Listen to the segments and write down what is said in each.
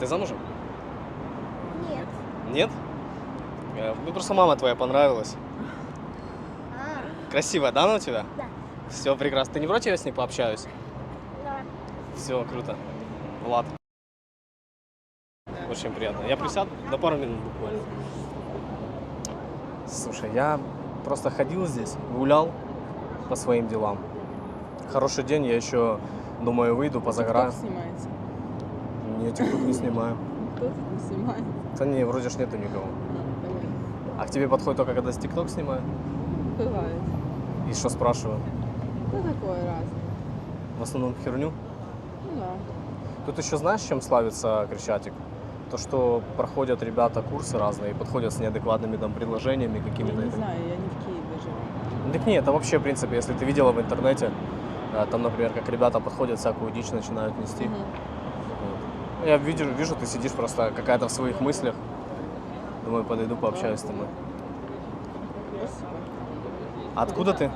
ты замужем? Нет. Нет? Ну, просто мама твоя понравилась. А, Красивая, да, она у тебя? Да. Все прекрасно. Ты не против, я с ней пообщаюсь? да. Все, круто. Влад. Очень приятно. Я присяду на пару минут буквально. Слушай, я просто ходил здесь, гулял по своим делам. Хороший день, я еще думаю, выйду, позагораю. Снимается? Нет, тикток не снимаю. Кто тут не снимает? Да не, вроде ж нету никого. А. А к тебе подходит только когда с тикток снимаю? Бывает. И что спрашиваю? Ну, такое разное. В основном херню? Ну, да. Тут еще знаешь, чем славится Крещатик? То, что проходят ребята курсы разные и подходят с неадекватными там предложениями Я какими-то. не и так знаю, я не в Киеве живу. Ну, Так нет, это вообще, в принципе, если ты видела в интернете, э, там, например, как ребята подходят, всякую дичь начинают нести. Мгм. Я вижу, вижу, ты сидишь просто какая-то в своих мыслях. Думаю, подойду, пообщаюсь с тобой. Спасибо. Откуда ты?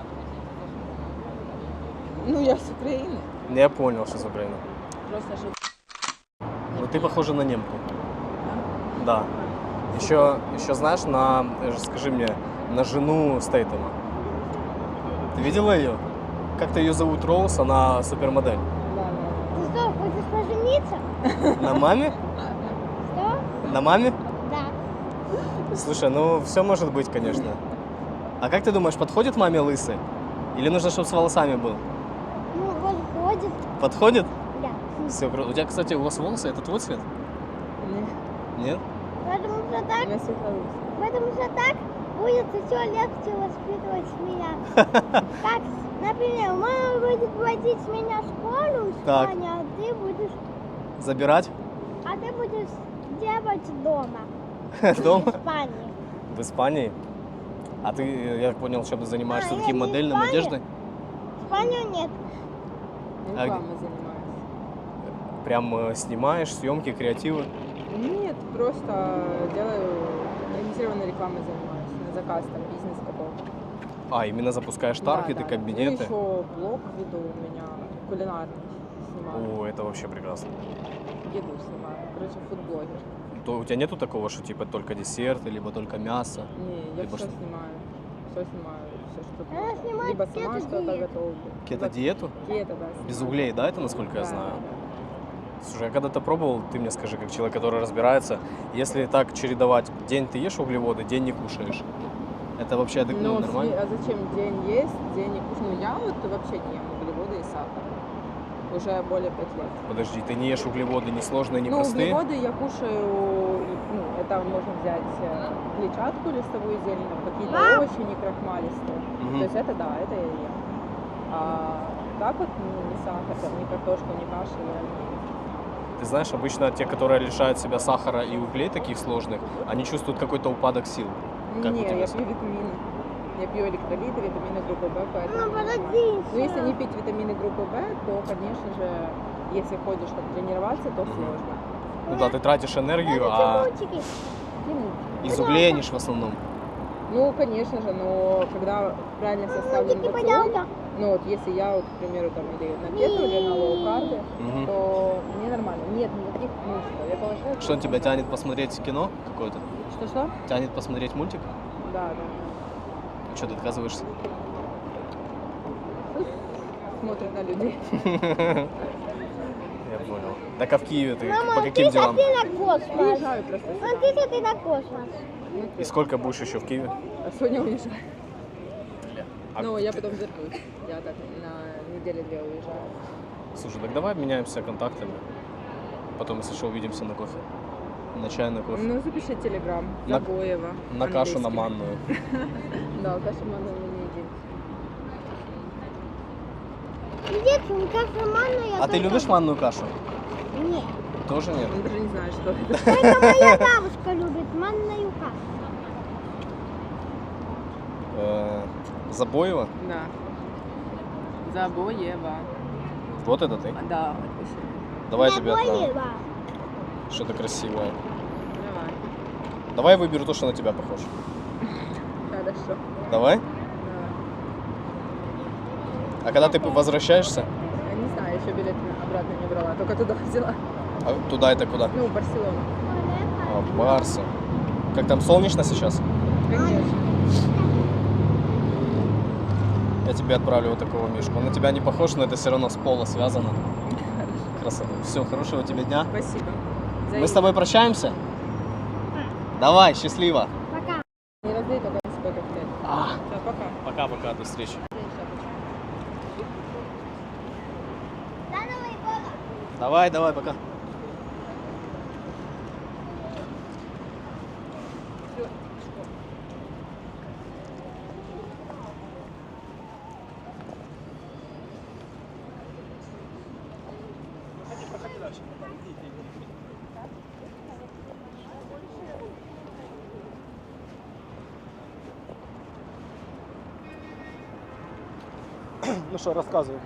Ну, я с Украины. Я понял, что с Украины. Просто живу. Ну ты похожа на немку. Да. Еще, еще знаешь, на, э, скажи мне, на жену Стейтема. Ты видела ее? Как то ее зовут Роуз, она супермодель. Да, да. Ты что, хочешь пожениться? На маме? Что? На маме? Да. Слушай, ну все может быть, конечно. А как ты думаешь, подходит маме лысый? Или нужно, чтобы с волосами был? Ну, вот ходит. Подходит? Да. Все круто. У тебя, кстати, у вас волосы, это твой цвет? Не, Нет? Потому что у так, меня светлорус. потому что так будет еще легче воспитывать меня. Как, например, мама будет водить меня в школу в Так. А ты будешь, Забирать? а ты будешь делать дома Дома? в Испании. В Испании? А ты, э, я понял, чем ты занимаешься, А, таким модельным Испания. одеждой? В Испанию нет. А Рекламой занимаюсь. Прям э, снимаешь, съемки, креативы? Нет, просто делаю организированной рекламой занимаюсь. На заказ, там, бизнес какого-то. А, именно запускаешь Да, таргеты, да. кабинеты? Ну, еще блог веду у меня, кулинарный снимаю. О, это вообще прекрасно. Еду снимаю. Короче, фудблогер. То у тебя нету такого, что типа только десерты, либо только мясо? Не, я Либо все что? снимаю. Все снимаю. Все, что Она снимает Либо сама что-то готовлю. Кето-диету? Кето, да. Без углей, да, это насколько я Да, знаю? да. Слушай, я когда-то пробовал, ты мне скажи, как человек, который разбирается, если так чередовать, день ты ешь углеводы, день не кушаешь. Это вообще адек- ну, нормально? а зачем день есть, день не кушаю? Ну, я вот вообще не ем. Уже более пять лет. Подожди, ты не ешь углеводы не сложные, не ну, простые? углеводы я кушаю, ну, это можно взять э, клетчатку, листовую зелень, какие-то Мам! овощи не крахмалистые. Мгм. То есть это да, это я ем. А так вот ну, не сахар, там, ни картошку, ни кашу я не ем. Ты знаешь, обычно те, которые лишают себя сахара и углей таких сложных, они чувствуют какой-то упадок сил. Как у не, тебя я пью витамины. Я пью электролиты, витамины группы В, поэтому Ну. Ну, если не пить витамины группы В, то, конечно же, если ходишь там тренироваться, то сложно. Ну да, ты тратишь энергию, а мультики. Ну, из углей они ж в основном. Ну, конечно же, но когда правильно составлен Мультики, рацион, ну вот если я, вот, к примеру, там или на кето, или на лоу-карбе, Мгм. то мне нормально. Нет никаких мультиков. Я положила... Что тебя тянет посмотреть кино какое-то? Что-что? Тянет посмотреть мультик? Да, да. Что ты отказываешься? Смотрят на людей. Я понял. Так а в Киеве ты Мама, по каким ты делам? ты на космос. Приезжаю просто сюда. ты на космос. И сколько будешь еще в Киеве? А сегодня уезжаю. А Ну, я ты- потом вернусь. Я так на неделю-две уезжаю. Слушай, так давай обменяемся контактами. Потом, если что, увидимся на кофе. На чай, на кофе. Ну, запиши телеграм. На- Забоева. на кашу на английский. манную. Да, кашу манную мы не едим. Где ты? Как манную я А ты любишь манную кашу? Нет. Тоже нет? Он даже не знает, что это. Только моя бабушка любит манную кашу. Э, Забоева? Да. Забоева. Вот это ты? Да. Давай я тебе отправлю. Что-то красивое. Давай. Давай я выберу то, что на тебя похож. Хорошо. Давай? А когда ты возвращаешься? Я не знаю, еще билет обратно не брала, только туда взяла. А туда это куда? Ну, Барселона. А, Барса. Как там солнечно сейчас? Конечно. Я тебе отправлю вот такого мишку. Он на тебя не похож, но это все равно с пола связано. Красота. Все, хорошего тебе дня. Спасибо. Мы с тобой прощаемся? Давай, счастливо. Пока. Не раздай только свой коктейль. А. Все, пока. Пока-пока, до встречи. Давай, давай, пока. Ну що, розказуй.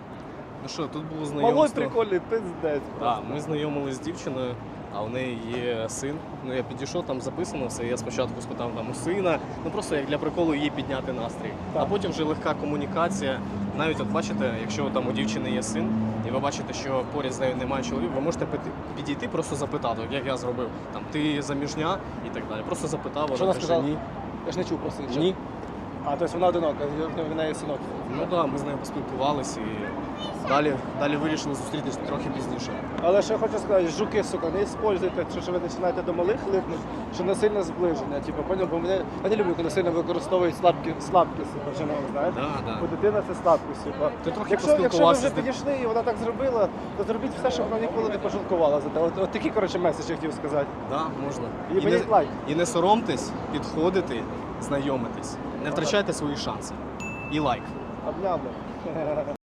Ну що, тут було Малой прикольний пиздець. Так, ми знайомились з дівчиною, а в неї є син. Ну я підійшов, там записано все. Я спочатку спитав там у сина, ну просто як для приколу їй підняти настрій. А потім вже легка комунікація. Навіть от бачите, якщо там у дівчини є син, і ви бачите, що поряд з нею немає чоловіка, ви можете підійти, просто запитати, як я зробив. Там ти заміжня і так далі. Просто запитав, Що вона каже, сказала? ні. Я ж не чув просто нічого. Ні. А, тобто вона одинока, в неї синок. Ну так, да, ми з нею поспілкувалися і далі, далі вирішили зустрітись трохи пізніше. Але що я хочу сказати, жуки, сука, не используйте, що, ви починаєте до малих липнути, що не сильне зближення. Типу, поняв, бо мене, я не люблю, коли сильно використовують слабкі, слабкість, типу, жінок, знаєте? Да, да. Бо дитина це слабкість. Типу. Ти трохи Якщо, якщо ви вже підійшли і вона так зробила, то зробіть все, щоб вона ніколи не пожалкувала за те. От, от такі, коротше, меседж я хотів сказати. Да, можна. І мені лайк. і не соромтесь підходити, знайомитись. Не втрачайте свої шанси. І лайк. Обняв. би.